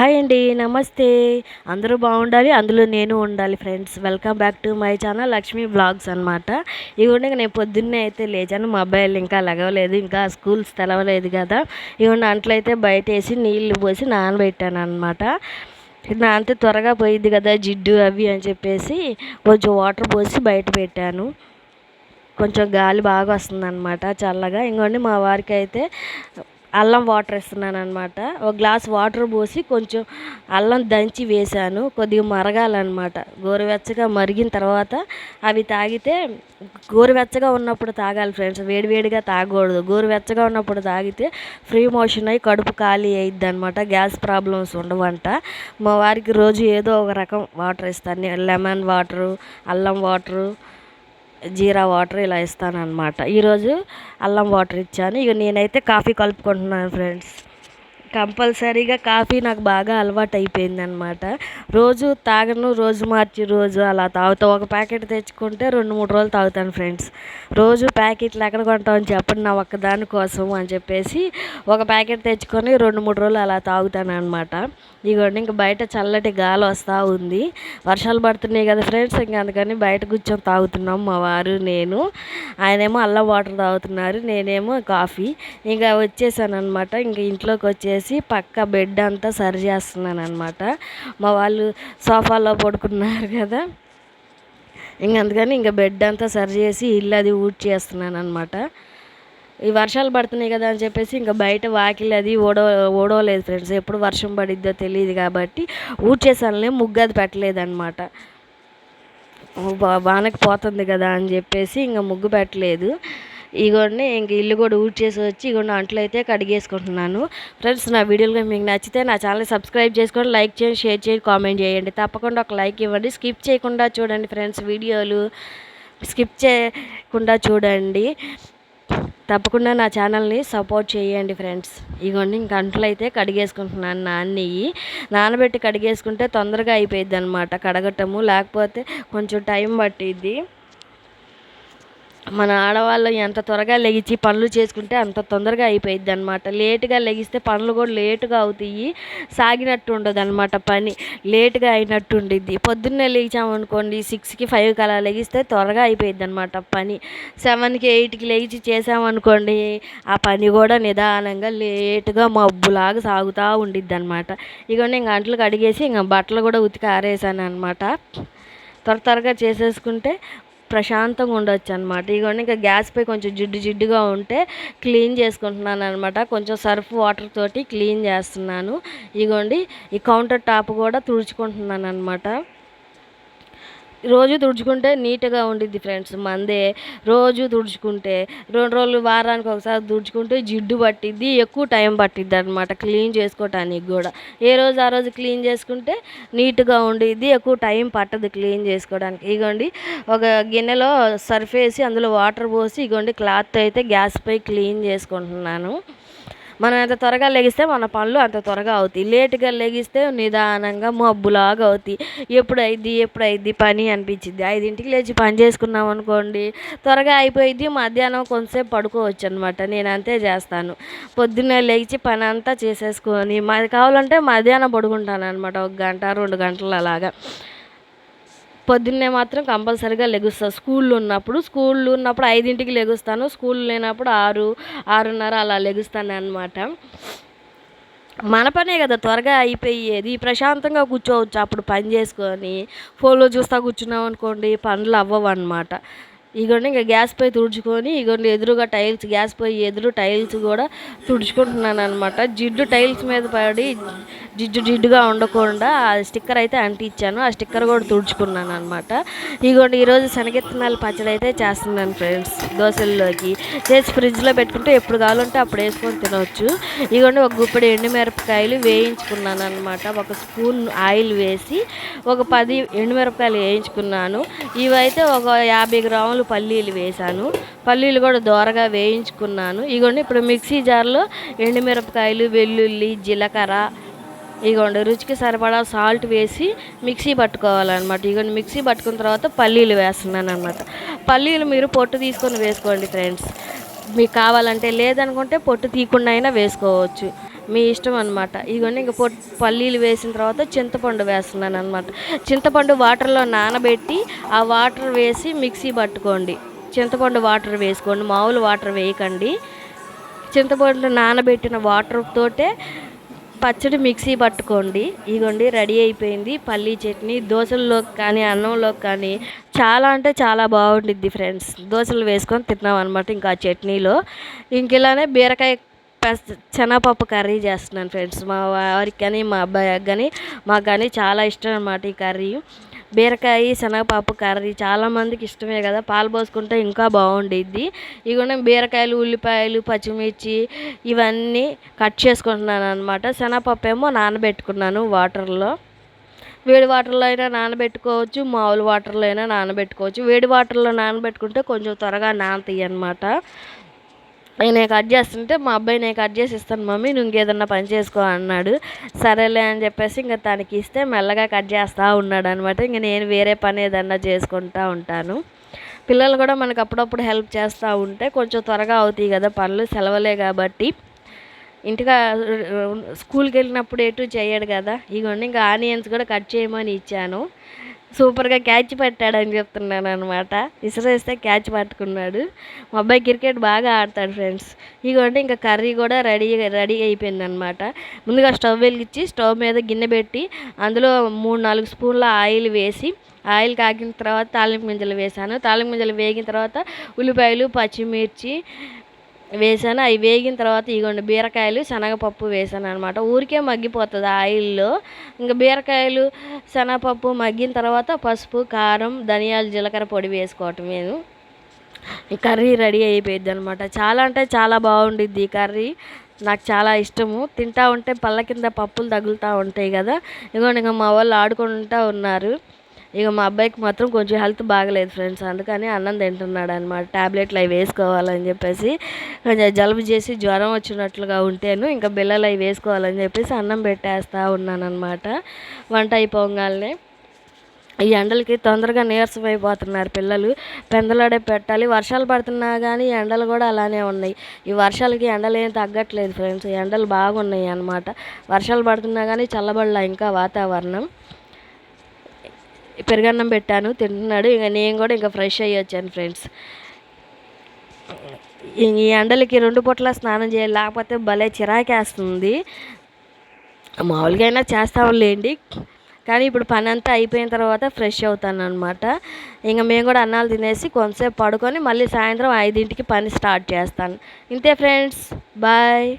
Hi అండి నమస్తే. అందరూ బాగుండాలి అందులో నేను ఉండాలి friends. Welcome back to my channel Lakshmi blogs అనమాట ఇవ్వండి నేను పొద్దున్నే అయితే లేచాను. మా అబ్బాయిలు ఇంకా లగవలేదు ఇంకా స్కూల్స్ తెలవలేదు కదా. ఇవ్వండి అంట్లయితే బయట వేసి నీళ్ళు పోసి నానబెట్టాను అనమాట నానితే త్వరగా పోయిద్ది కదా జిడ్డు అవి అని చెప్పేసి కొంచెం వాటర్ పోసి బయట పెట్టాను. కొంచెం గాలి బాగా వస్తుంది అనమాట చల్లగా. ఇంకోండి మా వారికి అయితే అల్లం వాటర్ ఇస్తున్నాను అనమాట ఒక గ్లాస్ వాటర్ పోసి కొంచెం అల్లం దంచి వేశాను. కొద్దిగా మరగాలన్నమాట. గోరువెచ్చగా మరిగిన తర్వాత అవి తాగితే గోరువెచ్చగా ఉన్నప్పుడు తాగాలి ఫ్రెండ్స్. వేడివేడిగా తాగకూడదు. గోరువెచ్చగా ఉన్నప్పుడు తాగితే ఫ్రీ మోషన్ అయ్యి కడుపు ఖాళీ అయ్యిద్ది అనమాట గ్యాస్ ప్రాబ్లమ్స్ ఉండవంట. మా వారికి రోజు ఏదో ఒక రకం వాటర్ ఇస్తాను. లెమన్ వాటరు అల్లం వాటరు జీరా వాటర్ ఇలా ఇస్తాను అనమాట ఈరోజు అల్లం వాటర్ ఇచ్చాను. ఇక నేనైతే కాఫీ కలుపుకుంటున్నాను ఫ్రెండ్స్. కంపల్సరీగా కాఫీ నాకు బాగా అలవాటు అయిపోయింది అనమాట రోజు తాగను రోజు మార్చి రోజు అలా తాగుతా. ఒక ప్యాకెట్ తెచ్చుకుంటే రెండు మూడు రోజులు తాగుతాను ఫ్రెండ్స్. రోజు ప్యాకెట్లు ఎక్కడ కొంటామని చెప్పండి నా ఒక్కదాని కోసం అని చెప్పేసి ఒక ప్యాకెట్ తెచ్చుకొని రెండు మూడు రోజులు అలా తాగుతాను అనమాట ఇదిగోండి ఇంక బయట చల్లటి గాలి వస్తూ ఉంది. వర్షాలు పడుతున్నాయి కదా ఫ్రెండ్స్ ఇంక అందుకని బయట కూర్చొని తాగుతున్నాం మా వారు నేను. ఆయనేమో అల్లం వాటర్ తాగుతున్నారు నేనేమో కాఫీ. ఇంకా వచ్చేసాను అనమాట ఇంక ఇంట్లోకి వచ్చేసి చేసి పక్క బెడ్ అంతా సరి చేస్తున్నాను అనమాట మా వాళ్ళు సోఫాలో పడుకున్నారు కదా. ఇంక అందుకని ఇంకా బెడ్ అంతా సరి చేసి ఇల్లు అది ఊడ్ చేస్తున్నాను అనమాట ఈ వర్షాలు పడుతున్నాయి కదా అని చెప్పేసి ఇంకా బయట వాకిలి అది ఓడో ఓడవలేదు ఫ్రెండ్స్. ఎప్పుడు వర్షం పడిద్దో తెలియదు కాబట్టి ఊడ్చేసానులే ముగ్గు అది పెట్టలేదన్నమాట. వానకి పోతుంది కదా అని చెప్పేసి ఇంకా ముగ్గు పెట్టలేదు. ఇగోండి ఇంక ఇల్లు కూడా ఊడ్చేసి వచ్చి ఇగోండి అంట్లు అయితే కడిగేసుకుంటున్నాను. ఫ్రెండ్స్ నా వీడియోలు మీకు నచ్చితే నా ఛానల్ సబ్స్క్రైబ్ చేసుకొని లైక్ చేయండి షేర్ చేయండి కామెంట్ చేయండి. తప్పకుండా ఒక లైక్ ఇవ్వండి. స్కిప్ చేయకుండా చూడండి ఫ్రెండ్స్ వీడియోలు స్కిప్ చేయకుండా చూడండి. తప్పకుండా నా ఛానల్ని సపోర్ట్ చేయండి ఫ్రెండ్స్ ఇగోండి ఇంక అంట్లు అయితే కడిగేసుకుంటున్నాను నాన్నయ్యి నానబెట్టి కడిగేసుకుంటే తొందరగా అయిపోయిద్ది అనమాట కడగటము. లేకపోతే కొంచెం టైం పట్టిద్ది. మన ఆడవాళ్ళు ఎంత త్వరగా లెగిచి పనులు చేసుకుంటే అంత తొందరగా అయిపోయిద్ది అనమాట లేటుగా లెగిస్తే పనులు కూడా లేటుగా అవుతాయి. సాగినట్టు ఉండదు అనమాట పని. లేటుగా అయినట్టు ఉండిద్ది పొద్దున్నే లేచామనుకోండి సిక్స్కి ఫైవ్కి అలా లెగిస్తే త్వరగా అయిపోయిద్ది అనమాట పని. సెవెన్కి ఎయిట్కి లేచి చేసామనుకోండి ఆ పని కూడా నిదానంగా లేటుగా మబ్బులాగా సాగుతూ ఉండిద్ది అనమాట ఇక నేను గంటలు కడిగేసి ఇంకా బట్టలు కూడా ఉతికి ఆరేసాను అనమాట త్వర త్వరగా చేసేసుకుంటే ప్రశాంతంగా ఉండొచ్చు అనమాట ఇదిగోండి ఇంకా గ్యాస్ పై కొంచెం జిడ్డు జిడ్డుగా ఉంటే క్లీన్ చేసుకుంటున్నాను అనమాట కొంచెం సర్ఫ్ వాటర్ తోటి క్లీన్ చేస్తున్నాను. ఇదిగోండి ఈ కౌంటర్ టాప్ కూడా తుడుచుకుంటున్నాను అనమాట రోజు తుడుచుకుంటే నీట్గా ఉండిద్ది ఫ్రెండ్స్ మందే. రోజు తుడుచుకుంటే రెండు రోజులు వారానికి ఒకసారి తుడుచుకుంటే జిడ్డు పట్టిద్ది ఎక్కువ టైం పట్టిద్ది అనమాట క్లీన్ చేసుకోవటానికి కూడా. ఏ రోజు ఆ రోజు క్లీన్ చేసుకుంటే నీట్గా ఉండిద్ది ఎక్కువ టైం పట్టదు క్లీన్ చేసుకోవడానికి. ఇగోండి ఒక గిన్నెలో సర్ఫ్ వేసి అందులో వాటర్ పోసి ఇగోండి క్లాత్ అయితే గ్యాస్పై క్లీన్ చేసుకుంటున్నాను. మనం ఎంత త్వరగా లెగిస్తే మన పనులు అంత త్వరగా అవుతాయి. లేటుగా లెగిస్తే నిదానంగా మబ్బులాగా అవుతాయి. ఎప్పుడు అయింది ఎప్పుడు అయింది పని అనిపించింది ఐదింటికి లేచి పని చేసుకున్నాం అనుకోండి త్వరగా అయిపోయింది మధ్యాహ్నం కొంతసేపు పడుకోవచ్చు అనమాట నేను అంతే చేస్తాను. పొద్దున్నే లేచి పని అంతా చేసేసుకొని మాది కావాలంటే మధ్యాహ్నం పడుకుంటాను అనమాట ఒక గంట రెండు గంటలు అలాగా పొద్దున్నే మాత్రం కంపల్సరీగా లెగుస్తాను స్కూల్లో ఉన్నప్పుడు స్కూల్లో ఉన్నప్పుడు ఐదింటికి లెగుస్తాను. స్కూల్ లేనప్పుడు ఆరు ఆరున్నర అలా లెగుస్తాను అనమాట మన పనే కదా త్వరగా అయిపోయేది. ప్రశాంతంగా కూర్చోవచ్చు అప్పుడు పని చేసుకొని. ఫోన్లో చూస్తా కూర్చున్నాం అనుకోండి పనులు అవ్వవు అనమాట ఇగోండి ఇంకా గ్యాస్ పొయ్యి తుడుచుకొని ఇగోండి ఎదురుగా టైల్స్ గ్యాస్ పొయ్యి ఎదురు టైల్స్ కూడా తుడుచుకుంటున్నాను అనమాట జిడ్డు టైల్స్ మీద పడి జిడ్డు జిడ్డుగా ఉండకుండా ఆ స్టిక్కర్ అయితే అంటించాను ఆ స్టిక్కర్ కూడా తుడుచుకున్నాను అనమాట ఇగోండి ఈరోజు శనగెత్తనాలు పచ్చడి అయితే చేస్తున్నాను ఫ్రెండ్స్. దోశల్లోకి చేసి ఫ్రిడ్జ్లో పెట్టుకుంటే ఎప్పుడు కావాలంటే అప్పుడు వేసుకొని తినవచ్చు ఇగోండి ఒక గుప్పెడు ఎండుమిరపకాయలు వేయించుకున్నాను అనమాట ఒక స్పూన్ ఆయిల్ వేసి ఒక పది ఎండుమిరపకాయలు వేయించుకున్నాను. ఇవైతే ఒక యాభై గ్రాములు పల్లీలు వేశాను. పల్లీలు కూడా దోరగా వేయించుకున్నాను. ఇగోండి ఇప్పుడు మిక్సీ జార్లో ఎండుమిరపకాయలు వెల్లుల్లి జీలకర్ర ఇగోండి రుచికి సరిపడా సాల్ట్ వేసి మిక్సీ పట్టుకోవాలన్నమాట. ఇగోండి మిక్సీ పట్టుకున్న తర్వాత పల్లీలు వేస్తున్నాను అనమాట పల్లీలు మీరు పొట్టు తీసుకొని వేసుకోండి ఫ్రెండ్స్. మీకు కావాలంటే లేదనుకుంటే పొట్టు తీయకుండా అయినా వేసుకోవచ్చు. మీ ఇష్టం అనమాట ఇవన్నీ ఇంకా పొట్ పల్లీలు వేసిన తర్వాత చింతపండు వేస్తున్నాను అనమాట చింతపండు వాటర్లో నానబెట్టి ఆ వాటర్ వేసి మిక్సీ పట్టుకోండి. చింతపండు వాటర్ వేసుకోండి. మామూలు వాటర్ వేయకండి. చింతపండు నానబెట్టిన వాటర్ తోటే పచ్చడి మిక్సీ పట్టుకోండి. ఇగోండి రెడీ అయిపోయింది. పల్లీ చట్నీ దోశల్లోకి కానీ అన్నంలోకి కానీ చాలా అంటే చాలా బాగుండిద్ది ఫ్రెండ్స్. దోశలు వేసుకొని తిన్నాం అనమాట ఇంకా చట్నీలో. ఇంక ఇలానే బీరకాయ శనగపప్పు కర్రీ చేస్తున్నాను ఫ్రెండ్స్. మా వారికి కానీ మా అబ్బాయికి కానీ మాకు కానీ చాలా ఇష్టం అనమాట ఈ కర్రీ. బీరకాయ శనగపప్పు కర్రీ చాలామందికి ఇష్టమే కదా. పాలు పోసుకుంటే ఇంకా బాగుండిద్ది. ఇగోండి బీరకాయలు ఉల్లిపాయలు పచ్చిమిర్చి ఇవన్నీ కట్ చేసుకుంటున్నాను అనమాట శనగపప్పు ఏమో నానబెట్టుకున్నాను వాటర్లో. వేడి వాటర్లో అయినా నానబెట్టుకోవచ్చు మామూలు వాటర్లో అయినా నానబెట్టుకోవచ్చు. వేడి వాటర్లో నానబెట్టుకుంటే కొంచెం త్వరగా నానతాయి అనమాట నేను కట్ చేస్తుంటే మా అబ్బాయి నేను కట్ చేసి ఇస్తాను మమ్మీ నువ్వు ఇంకేదన్నా పని చేసుకో అన్నాడు. సరేలే అని చెప్పేసి ఇంకా తనకి ఇస్తే మెల్లగా కట్ చేస్తూ ఉన్నాడు అనమాట ఇంక నేను వేరే పని ఏదన్నా చేసుకుంటూ ఉంటాను. పిల్లలు కూడా మనకు అప్పుడప్పుడు హెల్ప్ చేస్తూ ఉంటే కొంచెం త్వరగా అవుతాయి కదా పనులు సెలవులే కాబట్టి. ఇంటిగా స్కూల్కి వెళ్ళినప్పుడు ఎటు చేయడు కదా. ఇగోండి ఇంకా ఆనియన్స్ కూడా కట్ చేయమని ఇచ్చాను. సూపర్గా క్యాచ్ పట్టాడని చెప్తున్నాను అనమాట విసిరేస్తే క్యాచ్ పట్టుకున్నాడు. మా అబ్బాయి క్రికెట్ బాగా ఆడతాడు ఫ్రెండ్స్. ఇదిగోంటే ఇంకా కర్రీ కూడా రెడీ రెడీ అయిపోయింది అనమాట ముందుగా స్టవ్ వెలిగించి స్టవ్ మీద గిన్నె పెట్టి అందులో మూడు నాలుగు స్పూన్ల ఆయిల్ వేసి ఆయిల్ కాగిన తర్వాత తాలింపు గింజలు వేసాను తాలింపు గింజలు వేగిన తర్వాత ఉల్లిపాయలు పచ్చిమిర్చి వేసాను. అవి వేగిన తర్వాత ఇగోండి బీరకాయలు శనగపప్పు వేసాను అనమాట ఊరికే మగ్గిపోతుంది ఆయిల్లో. ఇంకా బీరకాయలు శనగపప్పు మగ్గిన తర్వాత పసుపు కారం ధనియాలు జీలకర్ర పొడి వేసుకోవటం నేను. కర్రీ రెడీ అయిపోయింది అనమాట చాలా అంటే చాలా బాగుండిద్ది ఈ కర్రీ. నాకు చాలా ఇష్టము. తింటా ఉంటే పళ్ళ కింద పప్పులు తగులుతూ ఉంటాయి కదా. ఇగోండి ఇంకా మా వాళ్ళు ఆడుకుంటూ ఉన్నారు. ఇక మా అబ్బాయికి మాత్రం కొంచెం హెల్త్ బాగలేదు ఫ్రెండ్స్. అందుకని అన్నం తింటున్నాడు అనమాట ట్యాబ్లెట్లు అవి వేసుకోవాలని చెప్పేసి. కొంచెం జలుబు చేసి జ్వరం వచ్చినట్లుగా ఉంటేను ఇంకా బిల్లలు అవి వేసుకోవాలని చెప్పేసి అన్నం పెట్టేస్తూ ఉన్నానమాట వంట అయిపోగానే ఈ ఎండలకి తొందరగా నీరసం అయిపోతున్నారు పిల్లలు. పెందలాడే పెట్టాలి. వర్షాలు పడుతున్నా కానీ ఎండలు కూడా అలానే ఉన్నాయి. ఈ వర్షాలకి ఎండలు ఏం తగ్గట్లేదు ఫ్రెండ్స్. ఎండలు బాగున్నాయి అనమాట వర్షాలు పడుతున్నా కానీ చల్లబడలా ఇంకా వాతావరణం. పెరుగన్నం పెట్టాను తింటున్నాడు ఇంకా నేను కూడా ఇంకా ఫ్రెష్ అయ్యి వచ్చాను ఫ్రెండ్స్ ఈ ఎండలకి రెండు పూట్ల స్నానం చేయాలి లేకపోతే భలే చిరాకేస్తుంది. మామూలుగా అయినా చేస్తాంలేండి కానీ ఇప్పుడు పని అంతా అయిపోయిన తర్వాత ఫ్రెష్ అవుతాను అనమాట ఇంకా మేము కూడా అన్నాలు తినేసి కొంతసేపు పడుకొని మళ్ళీ సాయంత్రం ఐదింటికి పని స్టార్ట్ చేస్తాను. ఇంతే ఫ్రెండ్స్ బాయ్